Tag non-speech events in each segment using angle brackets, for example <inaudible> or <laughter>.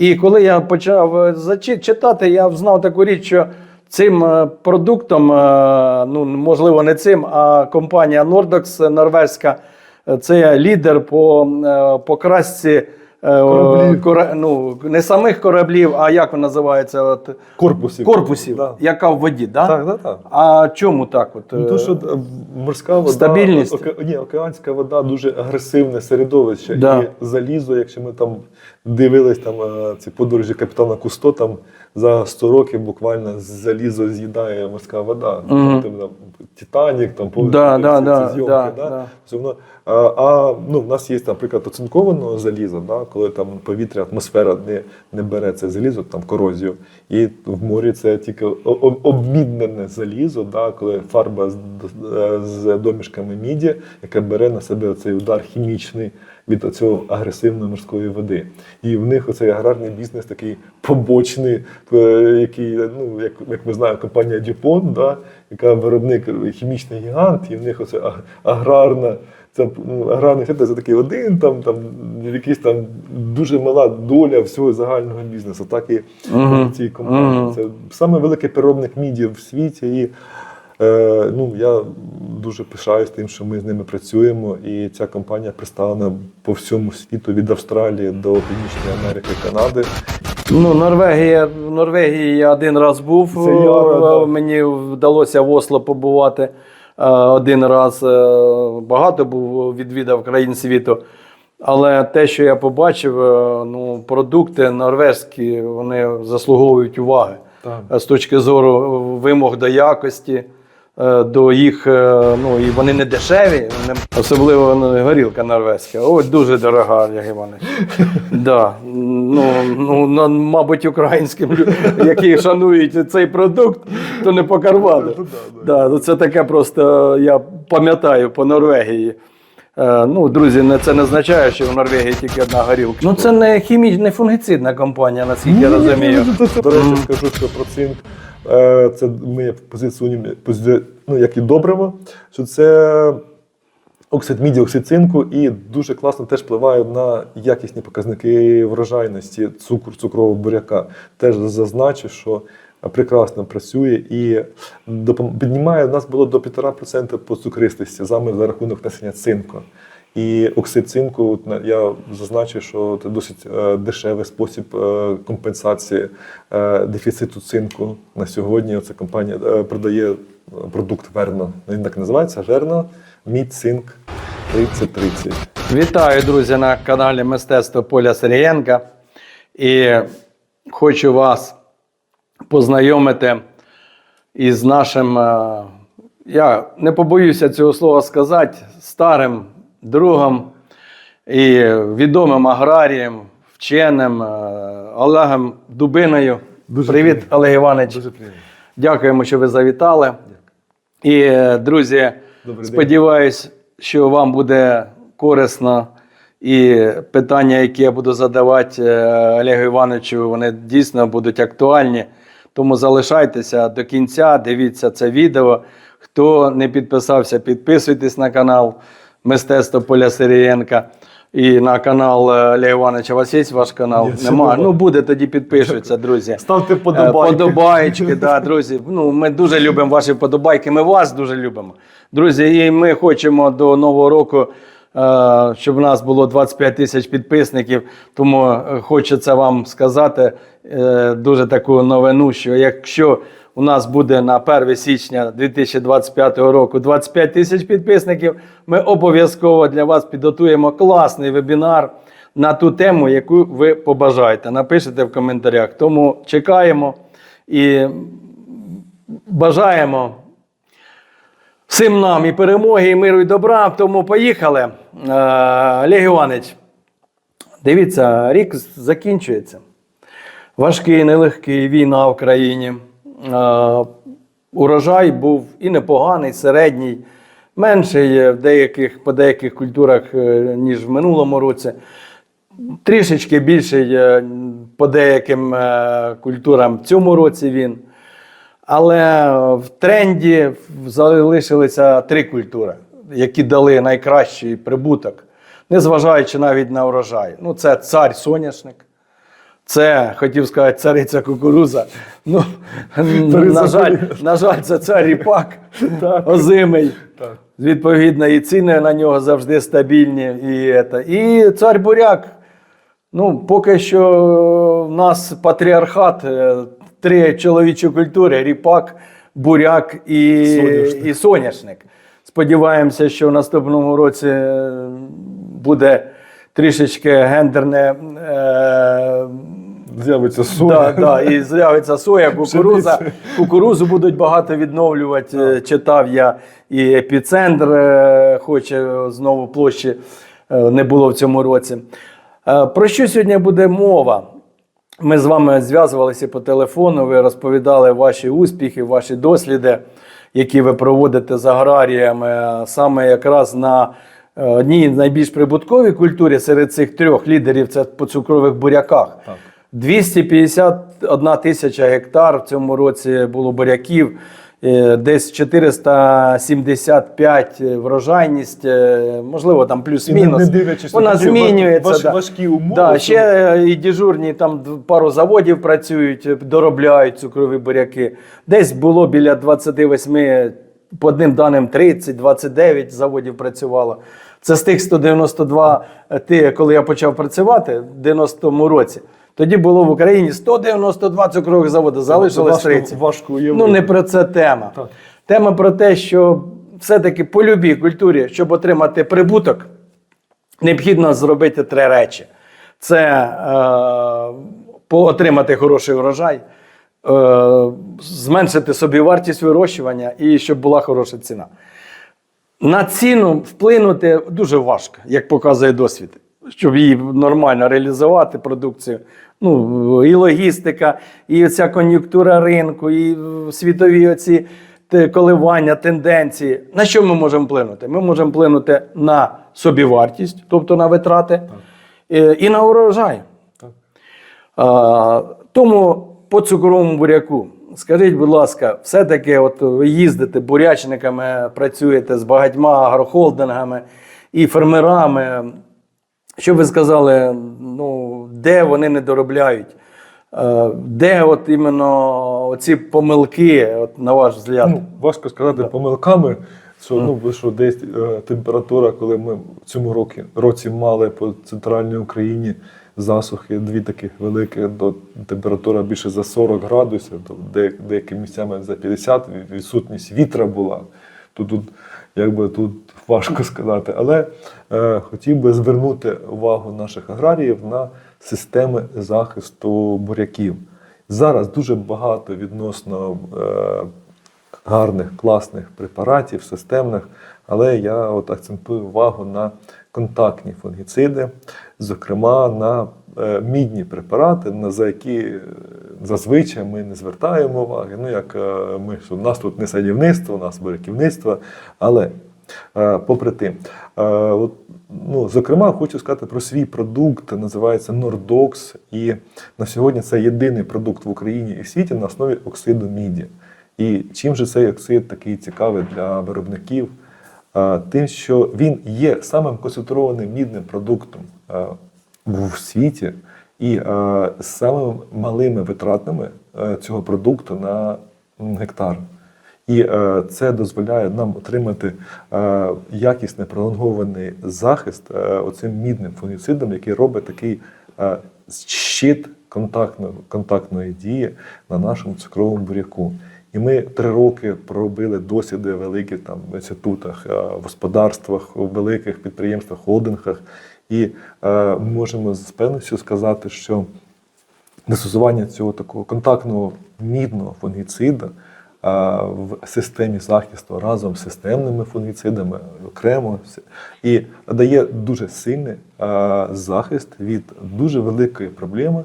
І коли я почав е, читати, я знав таку річ, що цим е, продуктом, е, ну можливо, не цим, а компанія Nordox норвезька, це лідер по покрасці. ну, не самих кораблів, а як вона називається? От, Корпусів. корпусів, Да. яка в воді, да? Так, так, так. А чому так? От, Ну, то, що морська вода, Стабільність. оке- ні, океанська вода дуже агресивне середовище. Да. І залізо, якщо ми там дивились там, е, ці подорожі капітана Кусто, там за 100 років буквально залізо з'їдає морська вода. Мгм. Там, там, Титанік, там повністю Да, ці- да, ці да, зйомки. да, да? да. А, ну, в нас є, наприклад, оцинкованого заліза, да, коли там повітря, атмосфера не, не бере це залізо, там корозію. І в морі це тільки обміднене залізо, да, коли фарба з, з домішками міді, яка бере на себе цей удар хімічний від цього агресивної морської води. І в них оцей аграрний бізнес такий побочний, е, який, ну, як, як ми знаємо, компанія DuPont, да, яка виробник хімічний гігант, і в них оце аграрна. Це ну, аграрний сектор це такий один, там, там якийсь там дуже мала доля всього загального бізнесу. Так і в цій компанії. Мгм. Це саме великий переробник міді в світі. І е, ну, я дуже пишаюсь тим, що ми з ними працюємо. І ця компанія представлена по всьому світу від Австралії до Північної Америки, Канади. Ну, Норвегія, в Норвегії я один раз був. Це я. Мені вдалося в Осло побувати один раз. Е, Багато був відвідав країн світу. Але те, що я побачив, е, ну, продукти норвезькі, вони заслуговують уваги Так. Е, з точки зору вимог до якості, е, до їх, е, ну і вони не дешеві, особливо ну, горілка норвезька. Ось дуже дорога, Олег Іванович. <laughs> Да. Ну, ну, ну, мабуть, українським, які шанують цей продукт, то не по карману. Ну, да, ну це таке просто, я пам'ятаю по Норвегії. Е, Ну, друзі, це не означає, що в Норвегії тільки одна горілка. Ну, це не хімічна, не фунгіцидна компанія, наскільки я розумію. До речі, скажу, що про цинк. Е, Це ми позиціонуємо пози- ну, як і добриво, що це оксид міді, оксид цинку, і дуже класно теж впливає на якісні показники врожайності цукру, цукрового буряка. Теж зазначу, що прекрасно працює і піднімає, нас було до 1,5% по цукристості саме за рахунок несення цинку. І оксид цинку, я зазначу, що це досить е, дешевий спосіб е, компенсації е, дефіциту цинку на сьогодні. Ця компанія продає продукт Верно. Він так називається Верно Мід Цинк 3030. Вітаю, друзі, на каналі Мистецтво Поля Сирієнка. І хочу вас познайомити із нашим, я не побоюся цього слова сказати, старим другом і відомим аграрієм, вченим е, Олегом Дубиною. Дуже Привіт, приємно. Олег Іванович. Дуже приємно. Дякуємо, що ви завітали. І, е, друзі, Добрий день. сподіваюсь, що вам буде корисно. І питання, які я буду задавати е, Олегу Івановичу, вони дійсно будуть актуальні. Тому залишайтеся до кінця, дивіться це відео. Хто не підписався, підписуйтесь на канал Мистецтво Поля Сирієнка. І на канал е, Олега Івановича. У вас є ваш канал? Є, Немає. нема. Ну буде тоді підпишуться, друзі. Ставте Е, вподобайки. Подобаєчки, да, <laughs> друзі. Ну, ми дуже любимо ваші вподобайки, ми вас дуже любимо. Друзі, і ми хочемо до Нового року, е, щоб у нас було 25 тисяч підписників. Тому хочеться вам сказати дуже таку новину, що якщо у нас буде на 1 січня 2025 року 25 тисяч підписників, ми обов'язково для вас підготуємо класний вебінар на ту тему, яку ви побажаєте. Напишете в коментарях. Тому чекаємо і бажаємо всім нам і перемоги, і миру, і добра. Тому поїхали. Е, Олег Іванович, дивіться, рік закінчується. Важкий, нелегкий, війна в країні. Е, урожай був і непоганий, середній, менший в деяких, по деяких культурах, е, ніж в минулому році. Трішечки більший по деяким е, культурам в цьому році він. Але в тренді залишилися три культури, які дали найкращий прибуток, незважаючи навіть на урожай. Ну, це цар соняшник, Це хотів сказати цариця кукуруза. Ну, <laughs> на, жаль, на жаль, це цар ріпак <laughs> озимий. Так. Відповідно, і ціни на нього завжди стабільні. І, это. і цар буряк. Ну, поки що в нас патріархат, е, три чоловічі культури: ріпак, буряк і Соняшник. і соняшник. Сподіваємося, що в наступному році е, буде трішечки гендерне. Е, З'явиться Да, соня. да, і з'явиться соя, кукуруза. Кукурузу будуть багато відновлювати. Е, Читав я, і епіцентр е, хоче знову площі е, не було в цьому році. Про що сьогодні буде мова? Ми з вами зв'язувалися по телефону, ви розповідали ваші успіхи, ваші досліди, які ви проводите з аграріями, саме якраз на одній найбільш прибутковій культурі серед цих трьох лідерів це по цукрових буряках. Так. 251 тисяча гектар в цьому році було буряків, е, десь 475 врожайність, е, можливо, там плюс-мінус. Вона змінюється. важ- да. важкі умови. Да, ще е, і дежурні там пару заводів працюють, е, доробляють цукрові буряки. Десь було біля 28, по одним даним 30-29 заводів працювало. Це з тих 192, е, ти, коли я почав працювати в 90-му році. Тоді було в Україні 192 цукрових заводи, залишилось важко- 30. важко уявити. Ну, не про це тема. Так. Тема про те, що все-таки по любій культурі, щоб отримати прибуток, необхідно зробити три речі: це е, отримати хороший врожай, е, зменшити собі вартість вирощування і щоб була хороша ціна. На ціну вплинути дуже важко, як показує досвід, щоб її нормально реалізувати продукцію. Ну, і логістика, і ця кон'юнктура ринку, і світові оці коливання, тенденції. На що ми можемо вплинути? Ми можемо вплинути на собівартість, тобто на витрати, е, і на урожай. Так. А, тому по цукровому буряку, скажіть, будь ласка, все-таки от ви їздите бурячниками, працюєте з багатьма агрохолдингами і фермерами. Що ви сказали, ну, де вони не доробляють? Е, Де от іменно оці помилки, от, на ваш взгляд? Ну, важко сказати помилками, що, ну, бо що десь е, температура, коли ми в цьому році, році мали по центральній Україні засухи, дві таких великі, до температура більше за 40 градусів, то де, деякими місцями за 50, відсутність вітра була. То тут, якби тут важко сказати. Але е, хотів би звернути увагу наших аграріїв на системи захисту буряків. Зараз дуже багато відносно е, гарних, класних препаратів, системних, але я от акцентую увагу на контактні фунгіциди, зокрема на мідні препарати, за які е, зазвичай ми не звертаємо уваги. Ну, як е, ми, що в нас тут не садівництво, у нас буряківництво, але Е, Попри тим, Е, от, ну, зокрема, хочу сказати про свій продукт, називається Nordox. І на сьогодні це єдиний продукт в Україні і в світі на основі оксиду міді. І чим же цей оксид такий цікавий для виробників? Е, Тим, що він є самим концентрованим мідним продуктом е, в світі і е, з самими малими витратами е, цього продукту на гектар. І е, це дозволяє нам отримати якісний пролонгований захист оцим мідним фунгіцидом, який робить такий щит контактної, контактної дії на нашому цукровому буряку. І ми три роки проробили досліди великі там в інститутах, в господарствах, у великих підприємствах, холдингах. І е, можемо з певністю сказати, що застосування цього такого контактного мідного фунгіцида а, в системі захисту разом з системними фунгіцидами окремо і дає дуже сильний а, захист від дуже великої проблеми.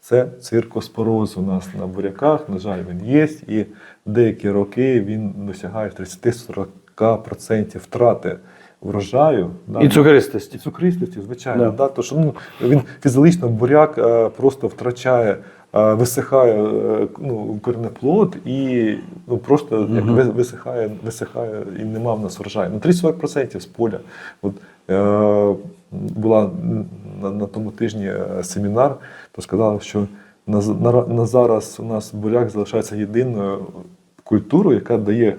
Це циркоспороз у нас на буряках. На жаль, він є, і деякі роки він досягає 30-40% втрати врожаю. да, І цукристості. і цукристості, звичайно. Да. Да. то, що, ну, він фізично буряк е, просто втрачає, е, висихає е, ну, коренеплод і ну, просто як Мгм. ви- висихає, висихає і нема в нас врожаю. Ну, 30-40% з поля. От, е, була на, на тому тижні е, семінар, то сказали, що на, з- на, ра- на зараз у нас буряк залишається єдиною культурою, яка дає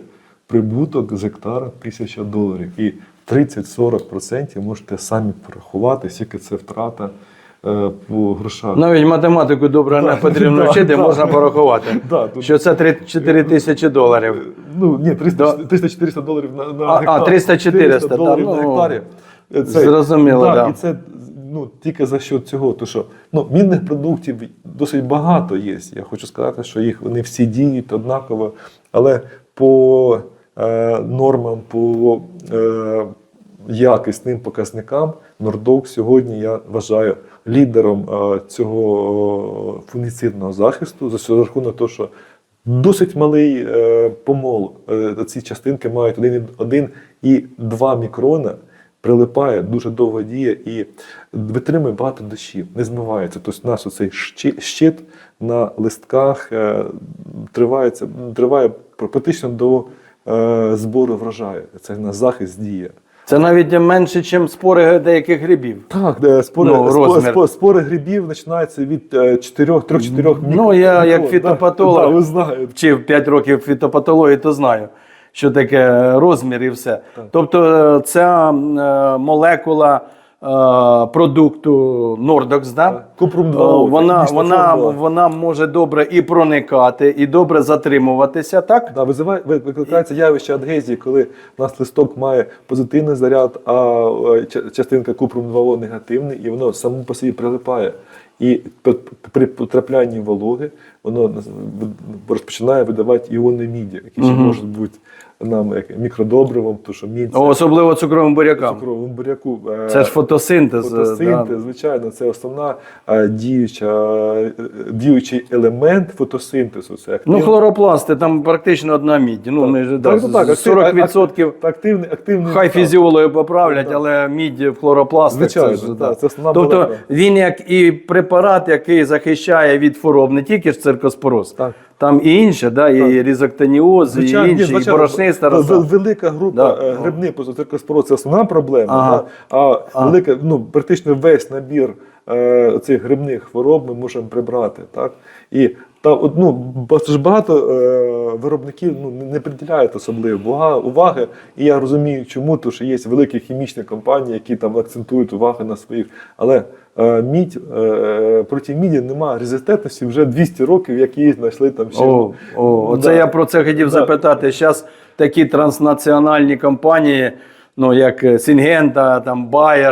прибуток з гектара тисяча доларів. І 30-40% можете самі порахувати, скільки це втрата е, по грошах. Навіть математику добре не <laughs> потрібно да, вчити, да. можна порахувати. <laughs> Да, тут- Що це 4 тисячі доларів. Ну, ні, 300, 300-400 доларів на, на А, а, 300-400, доларів та, на ну, гектарі. Це- зрозуміло, да, да. І це ну, тільки за що цього. То що, ну, мінних продуктів досить багато є. Я хочу сказати, що їх вони всі діють однаково, але по е, нормам, по е, якісним показникам Нордок сьогодні я вважаю лідером е, цього фунгіцидного захисту за рахунок того, що досить малий е, помол. Е, ці частинки мають 1,2 мікрона. Прилипає, дуже довго діє і витримує багато дощів, не змивається. Тобто у нас оцей щит, на листках е, тривається, триває практично до е, збору врожаю. Це на захист діє. Це навіть менше, ніж спори деяких грибів. Так, де спори, Ну, спори, спори грибів починаються від 4-3-4 Ну, я як фітопатолог. Да, ви знаєте. Вчив 5 років фітопатології, то знаю, що таке розмір і все. Тобто е, ця е, молекула е, продукту Nordox, да? Купрум Е, 2 вона, вона, вона може добре і проникати, і добре затримуватися, так? Да, визиває, ви- викликається явище адгезії, коли у нас листок має позитивний заряд, а е, ча- частинка купрум 2О негативний, і воно само по собі прилипає. І при- потраплянні вологи воно розпочинає видавати іони міді, які ще можуть бути нам як мікродобривом, тому що мідь це Особливо цукровим бурякам. цукровому буряку. е, Це ж фотосинтез. е, Фотосинтез, да. звичайно, це основна е, діюча, діючий елемент фотосинтезу. Це Ну, хлоропласти, там практично одна мідь. Ну, вони ж, да, Так, так, так, 40%. активний, активний Хай фізіологи поправлять, Так. але мідь в хлоропластах. Звичайно, це, ж, да. це основна тобто молекула. він як і препарат, який захищає від хвороб, не тільки ж циркоспороз, Так. Там і інше, да, і різоктоніоз, Звичайно, і ні, інші, і звичайно, борошниста в- в- роса. Велика група Да. е, грибних позоциркоспороз це основна проблема, Ага. да? а велика, ну, практично весь набір е, цих грибних хвороб ми можемо прибрати. Так? І та, от, ну, ба- ж багато е, виробників ну, не- не приділяють особливо бага- уваги. І я розумію, чому, тому що є великі хімічні компанії, які там акцентують увагу на своїх. Але мідь, е, проти міді немає резистентності вже 200 років, як її знайшли там ще. О, о, оце Да. я про це хотів Да. запитати. Зараз такі транснаціональні компанії, ну як е, Сінгента, там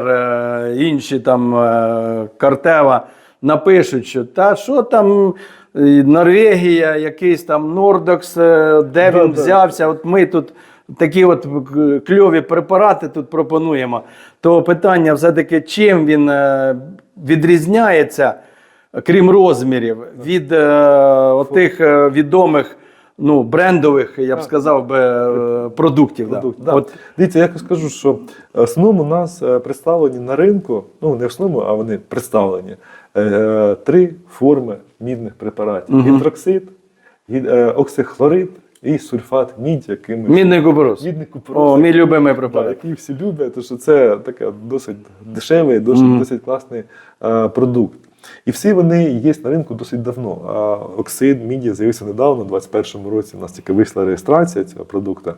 е, інші там е, Картева, напишуть, що та що там. е, Норвегія, якийсь там Нордокс, е, де Да, він да. взявся. От ми тут такі от е, кльові препарати тут пропонуємо. То питання все-таки, чим він е, відрізняється, крім розмірів, від е, отих е, відомих ну, брендових, я б сказав би, продуктів. продукт. Да. От, Дивіться, я скажу, що основному у нас представлені на ринку, ну не в основному, а вони представлені три форми мідних препаратів: гідроксид, оксихлорид і сульфат мідь, який ми мідний купорос. мідний купорос, О, мій любимий препарат. який всі люблять, тому що це таке досить дешевий, досить, Мгм. досить класний е, продукт. І всі вони є на ринку досить давно. А оксид міді з'явився недавно, у 2021 році. У нас тільки вийшла реєстрація цього продукту.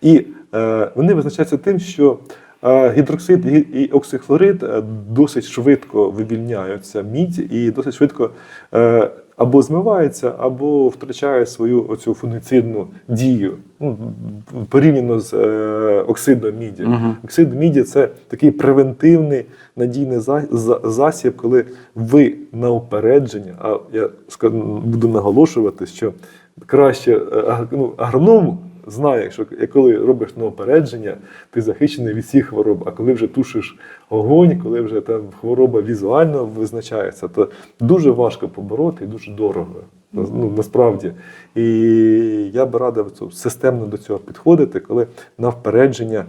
І е, вони визначаються тим, що е, гідроксид і, і оксихлорид е, досить швидко вивільняються мідь і досить швидко е, або змивається, або втрачає свою оцю фунгіцидну дію. Ну, порівняно з е, оксидом міді. Мгм. Оксид міді це такий превентивний надійний за- за- засіб, коли ви на упередження, а я буду наголошувати, що краще е, ну, агроном знає, що коли робиш на ти захищений від всіх хвороб. А коли вже тушиш огонь, коли вже там хвороба візуально визначається, то дуже важко побороти і дуже дорого. Ну, насправді. І я би радив системно до цього підходити, коли на впередження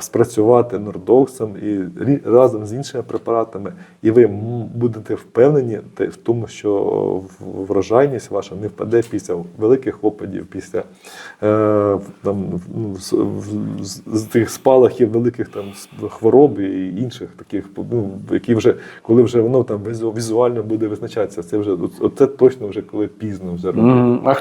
спрацювати нордоксом і разом з іншими препаратами, і ви будете впевнені в тому, що врожайність ваша не впаде після великих опадів, після е, там, ну, з, тих спалахів великих там хвороб і інших таких, ну, які вже коли вже воно там візу- візуально буде визначатися. Це вже це точно вже коли пізно вже робити.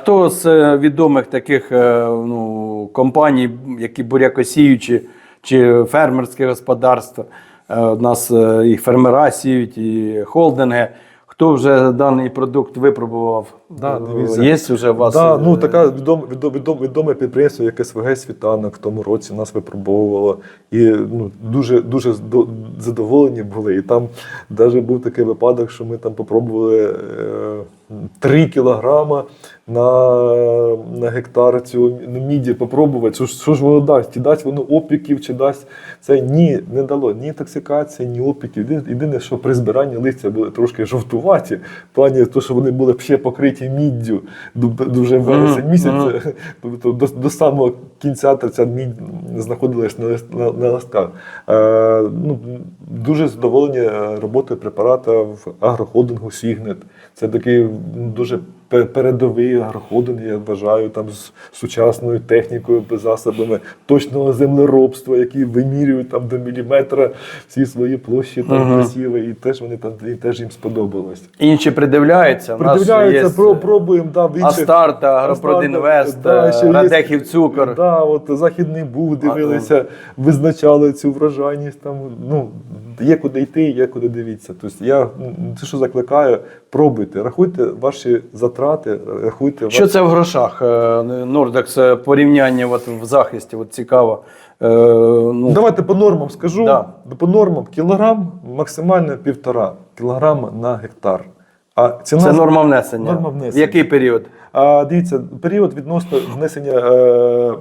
Хто з е, відомих таких е, ну, компаній, які бурякосіючі чи фермерське господарство? У нас е, і фермера сіють, і холдинги. Хто вже даний продукт випробував? Да, Е, дивіться. Є вже у вас? Да, е, ну така відоме, відоме, відоме, відоме підприємство, як СВГ Світанок в тому році нас випробовувало. І ну, дуже, дуже задоволені були. І там навіть був такий випадок, що ми там попробували е, 3 кілограма на, на гектар цього міді попробувати. Що, що ж воно дасть? Чи дасть воно опіків, чи дасть це? Ні, не дало ні інтоксикації, ні опіків. Єдине, що при збиранні листя були трошки жовтуваті, в плані того, що вони були ще покриті міддю дуже вересень місяць. <laughs> Тобто до, до самого кінця ця мідь знаходилась на, лист- на, на листках. Е, ну, дуже задоволені роботи роботою препарата в агрохолдингу Сігнет. Це такий дуже пе- передовий агрохолдинг, я вважаю, там з сучасною технікою, засобами точного землеробства, які вимірюють там до міліметра всі свої площі там Мгм. посіви, і теж вони там і теж їм сподобалось. Інші придивляються. Придивляються, є, про, пробуємо, да, в інших- Астарт, Агропродінвест, Да, Радехів Цукор. Да, от Західний Буг дивилися, визначали цю врожайність. Там, ну, є куди йти, є куди дивитися. Тобто я це що закликаю, пробуйте, рахуйте ваші затрати, рахуйте Що вас... це в грошах? е, Нордекс це порівняння от в захисті, от цікаво. Е, Ну, Давайте по нормам скажу. Да. По нормам кілограм максимально півтора кілограма на гектар. А ціна це норма внесення. Норма внесення. В який період? А, дивіться, період відносно внесення. Е,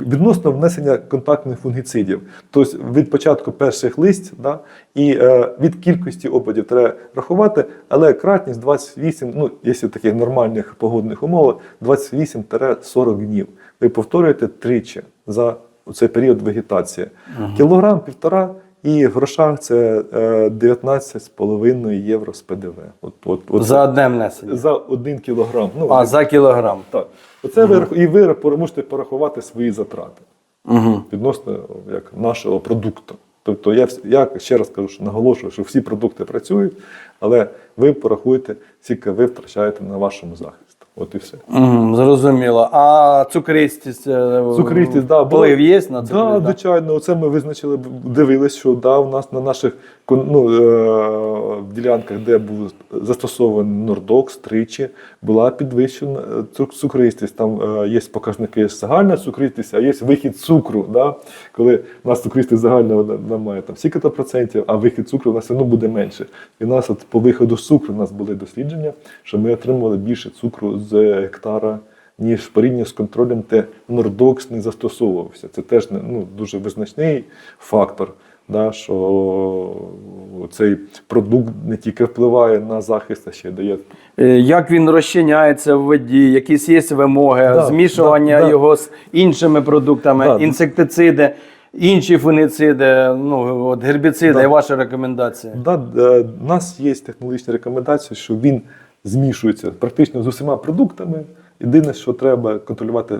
Відносно внесення контактних фунгіцидів, тобто від початку перших листь, да, і е, від кількості опадів треба рахувати, але кратність 28, ну, якщо в таких нормальних погодних умовах, 28-40 днів. Ви повторюєте тричі за цей період вегетації. Кілограм, півтора, і в грошах це е, 19,5 євро з ПДВ. От, от, от, За одне внесення. за один кілограм. Ну, А, за кілограм. так. Оце ви і ви можете порахувати свої затрати Угу. відносно як нашого продукту. Тобто я, я ще раз кажу, що наголошую, що всі продукти працюють, але ви порахуєте, скільки ви втрачаєте на вашому захисті. От і все. Угу, зрозуміло. А цукристість, е, Цукристість, да, вплив є на Да, цукристість? звичайно, оце ми визначили, дивились, що да, у нас на наших ну, е, ділянках, де був застосований нордокс тричі, була підвищена е, цукристість. Там е, є показники загальна цукристість, а є вихід цукру. Да? Коли у нас цукристість загальна вона, вона має там стільки-то процентів, а вихід цукру у нас все одно буде менше. І у нас от по виходу цукру у нас були дослідження, що ми отримували більше цукру з гектара ніж порівняно з контролем, де нордокс не застосовувався. Це теж ну, дуже визначний фактор, да, що цей продукт не тільки впливає на захист, а ще дає. Е, Як він розчиняється в воді, якісь є вимоги, Да, змішування да, да. його з іншими продуктами, Да. інсектициди, інші фунгіциди, ну, от гербіциди, Да. і ваші рекомендації. Да, е, у нас є технологічні рекомендації, що він змішується практично з усіма продуктами. Єдине, що треба контролювати е,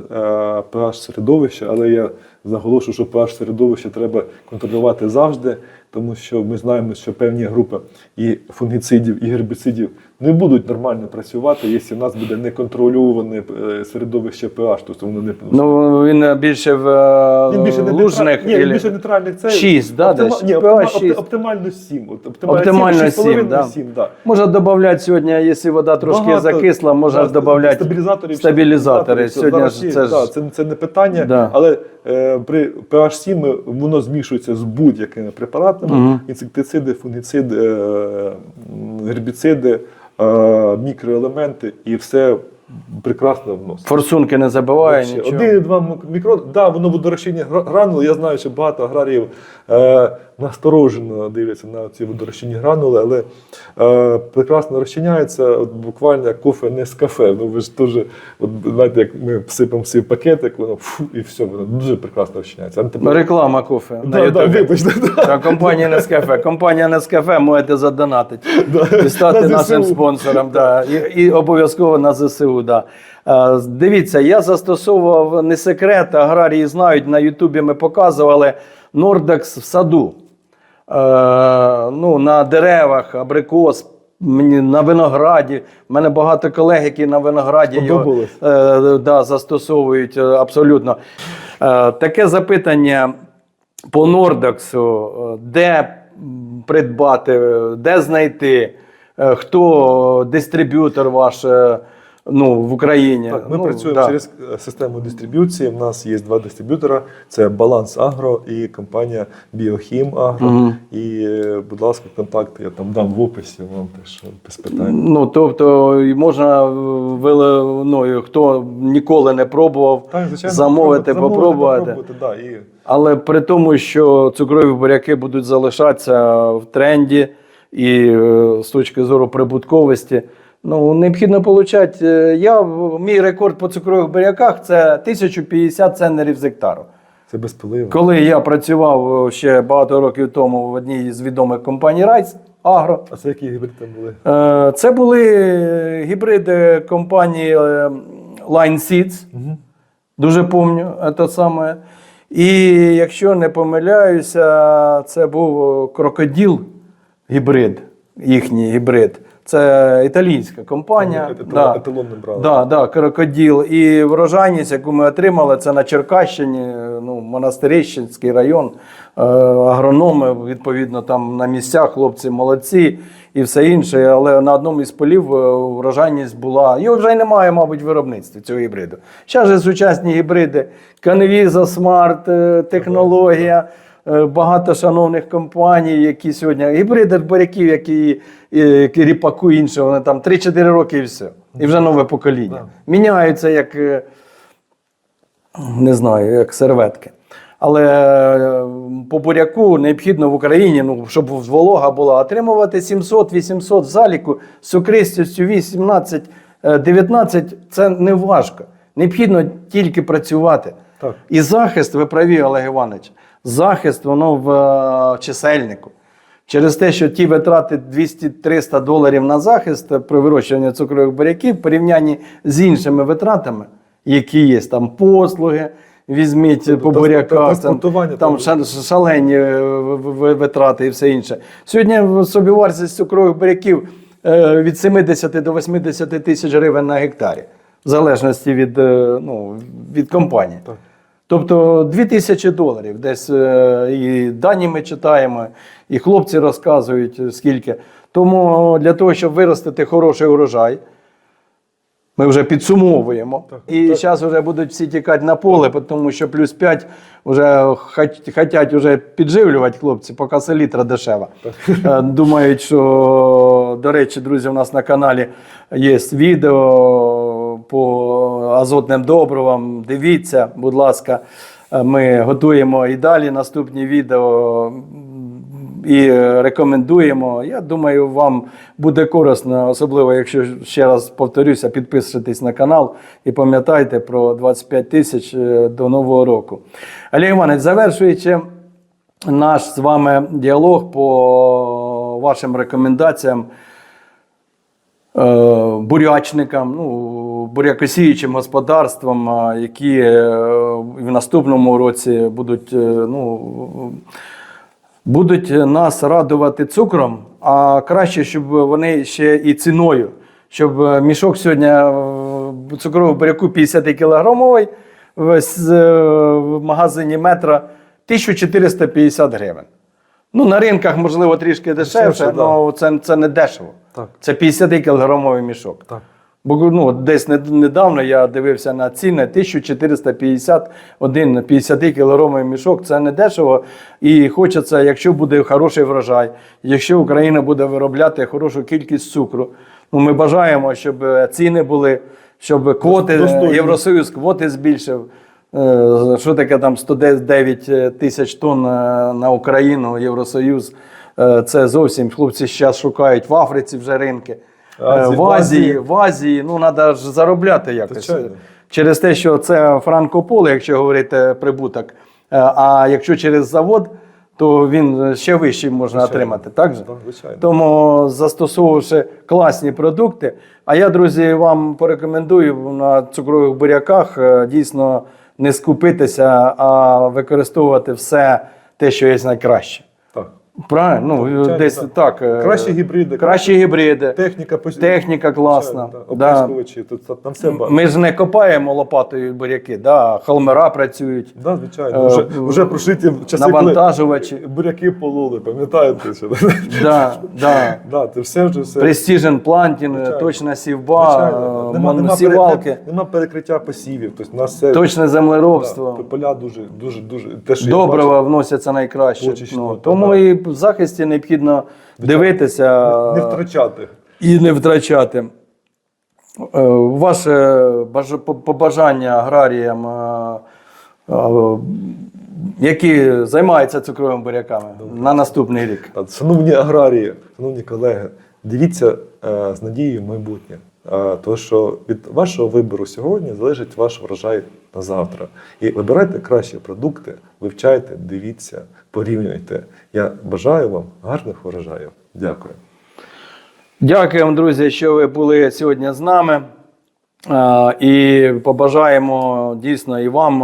pH середовища, але я заголошую, що pH середовище треба контролювати завжди, тому що ми знаємо, що певні групи і фунгіцидів, і гербіцидів не будуть нормально працювати, якщо в нас буде неконтрольоване е, середовище pH, тобто воно не Ну, він більше в е, він більше не лужних. нейтраль- ні, він більше нейтральних це Шість, да, оптима- десь? ні, оптима- шість. оптимально 7. От, Оптимально 7,5, 7, 7, да. да. Можна додати сьогодні, якщо вода трошки Багато, закисла, можна да, додати стабілізаторів. стабілізатори. Сьогодні ж це да, це, це не питання, Да. але е, при pH 7 воно змішується з будь-якими препаратами: Мгм. інсектициди, фунгіциди, е, гербіциди, е, мікроелементи, і все прекрасно вносить. Форсунки не забиває нічого. Один-два мікрон. Да, воно водорозчинні гра- гранули. Я знаю, що багато аграріїв е, насторожено дивляться на ці водорозчинні гранули, але е, прекрасно розчиняється, от буквально як кофе не з кафе. Ну ви ж дуже, от, знаєте, як ми всипемо всі пакетик, воно фу, і все, воно дуже прекрасно розчиняється. Антибіотик- Реклама кофе. на Да, да, Ютубі. вибачте, да. Та компанія Нескафе. Компанія Нескафе можете задонатити і стати На нашим ЗСУ. спонсором. Да. І, і обов'язково на ЗСУ. Да. Е, Дивіться, я застосовував не секрет, аграрії знають, на Ютубі ми показували Нордекс в саду. Е, ну, на деревах, абрикос, мені на винограді. У мене багато колег, які на винограді його е, да, застосовують абсолютно. Е, таке запитання по Нордексу, де придбати, де знайти, е, хто дистриб'ютор ваш ну, в Україні. Так, ми Ну, працюємо да. через е, систему дистриб'юції. У нас є два дистриб'ютора: це Баланс Агро і компанія Біохім Агро. Мгм. І, е, будь ласка, контакти я там дам в описі вам теж е, без питань. Ну, тобто можна, вели- ну, хто ніколи не пробував, Так, звичайно, замовити, попробуйте, попробувати. попробуйте, да, і Але при тому, що цукрові буряки будуть залишатися в тренді і з точки зору прибутковості, ну необхідно получати. е, Я мій рекорд по цукрових буряках це 1050 центнерів з гектару. це безпиливо. Коли я працював е, ще багато років тому в одній з відомих компаній Райс Агро. А це які гібриди там були? Е, Це були гібриди компанії Line Seeds. Угу. Дуже пам'ятаю це саме. І якщо не помиляюся, це був крокоділ гібрид, їхній гібрид. Це італійська компанія. Да. Брали. Да, да, крокодил. І врожайність, яку ми отримали, це на Черкащині, ну, Монастирищенський район. Е, агрономи, відповідно, там на місцях, хлопці молодці і все інше. Але на одному із полів е, врожайність була. Його вже й немає, мабуть, в виробництві цього гібриду. Зараз же сучасні гібриди, Canvisa, Смарт, е, технологія. Е, Багато шановних компаній, які сьогодні гібриди буряків, які, ріпаку інше, вони там 3-4 роки і все. І вже нове покоління. Міняються як, е, не знаю, як серветки. Але е, по буряку необхідно в Україні, ну, щоб волога була, отримувати 700-800 в заліку з сукристістю 18-19 це не важко. Необхідно тільки працювати. Так. І захист, ви праві, Олег Іванович, захист воно в е, чисельнику. Через те, що ті витрати 200-300 доларів на захист е, при вирощуванні цукрових буряків в порівнянні з іншими витратами, які є, там послуги, візьміть Тобто по буряках, там, там шалені е, витрати і все інше. Сьогодні собівартість цукрових буряків від 70 до 80 тисяч гривень на гектарі, в залежності від, ну, від компанії. Так. Тобто 2000 доларів. Десь е, і дані ми читаємо, і хлопці розказують е, скільки. Тому для того, щоб виростити хороший урожай, ми вже підсумовуємо. Так. І зараз вже будуть всі тікати на поле, тому що плюс 5 вже хочуть вже підживлювати хлопці, поки селітра дешева. Е, Думають, що, до речі, друзі, у нас на каналі є відео по азотним добривам. Дивіться, будь ласка, Е, ми готуємо і далі наступні відео і рекомендуємо. Я думаю, вам буде корисно, особливо, якщо ще раз повторюся, підписуйтесь на канал і пам'ятайте про 25 тисяч е, до нового року. Олег Іванович, завершуючи наш з вами діалог по вашим рекомендаціям. Е, Бурячникам, ну, бурякосіючим господарствам, які е, в наступному році будуть, е, ну, будуть нас радувати цукром, а краще, щоб вони ще і ціною. Щоб мішок сьогодні цукрового буряку 50 кілограмовий в магазині метра 1450 гривень. Ну, на ринках, можливо, трішки дешевше, але це, це не дешево. Так. Це 50 кілограмовий мішок. Так. Бо ну, десь недавно я дивився на ціни 1451 50 кілограмовий мішок. Це не дешево. І хочеться, якщо буде хороший врожай, якщо Україна буде виробляти хорошу кількість цукру. Ну, ми бажаємо, щоб е, ціни були щоб квоти, Достойні. Євросоюз квоти збільшив. Е, Що таке там 109 тисяч тонн е, на Україну, Євросоюз? Е, Це зовсім хлопці зараз шукають в Африці вже ринки. Е, Азії, В Азії, в Азії, ну треба ж заробляти якось. Звичайно. Через те, що це франкополе, якщо говорити прибуток. Е, А якщо через завод, то він ще вищий можна Звичайно. отримати. Так же? Звичайно. Тому застосовувавши класні продукти. А я, друзі, вам порекомендую на цукрових буряках е, дійсно не скупитися, а використовувати все те, що є найкраще. Правильно? Ну, Звичайно, десь так. так. е, Кращі гібриди, Кращі гібриди. Техніка, пос- Техніка класна. Да. Тут, там все ба- Ми ж не копаємо лопатою буряки, да, холмера працюють, Да, звичайно. Е, Вже, вже прошиті часи, навантажувачі. коли буряки пололи, пам'ятаєте? <laughs> Да, да. да, це все вже все. Precision planting, точна сівба, нема, нема, пере- нема перекриття посівів. Тобто у нас все точне да, землеробство. поля дуже, дуже, дуже. Те, що Добрива вносяться найкраще. Ну, тому да. і в захисті необхідно дивитися не втрачати. і не втрачати. Е, Ваше побажання аграріям, е, е, які займаються цукровими буряками на наступний рік. Шановні аграрії, шановні колеги, дивіться з надією майбутнє. Тому що від вашого вибору сьогодні залежить ваш врожай на завтра. І вибирайте кращі продукти, вивчайте, дивіться, порівнюйте. Я бажаю вам гарних врожаїв. Дякую. Дякуємо, друзі, що ви були сьогодні з нами. І побажаємо дійсно і вам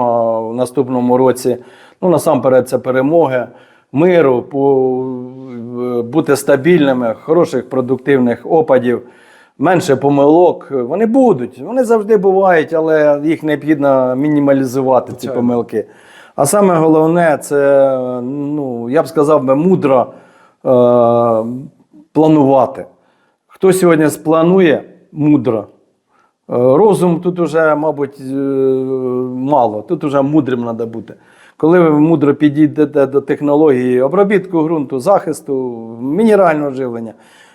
в наступному році, ну насамперед, це перемоги, миру, бути стабільними, хороших продуктивних опадів, менше помилок. Вони будуть, вони завжди бувають, але їх необхідно мінімалізувати, ці помилки. А саме головне, це, ну, я б сказав би, мудро е, планувати. Хто сьогодні спланує мудро, е, розум тут уже, мабуть, е, мало. Тут уже мудрим треба бути. Коли ви мудро підійдете до технології обробітку ґрунту, захисту, мінерального живлення,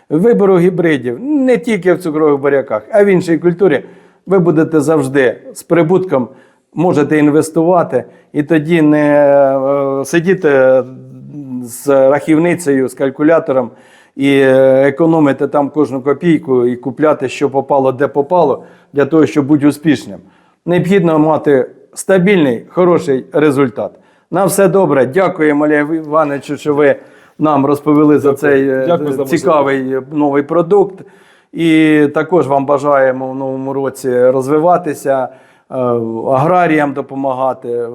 вибору гібридів, не тільки в цукрових буряках, а в іншій культурі, ви будете завжди з прибутком, можете інвестувати і тоді не е, сидіти з рахівницею, з калькулятором і е, економити там кожну копійку і купляти, що попало, де попало, для того, щоб бути успішним. Необхідно мати стабільний, хороший результат. На все добре. Дякуємо, Олег Івановичу, що ви нам розповіли за цей е, Дякую за цікавий е, новий продукт. І також вам бажаємо в новому році розвиватися, е, аграріям допомагати.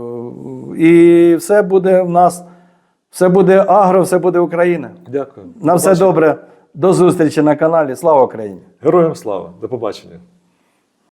І все буде в нас, все буде агро, все буде Україна. Дякую. На все Побачення. добре. До зустрічі на каналі. Слава Україні! Героям слава. До побачення.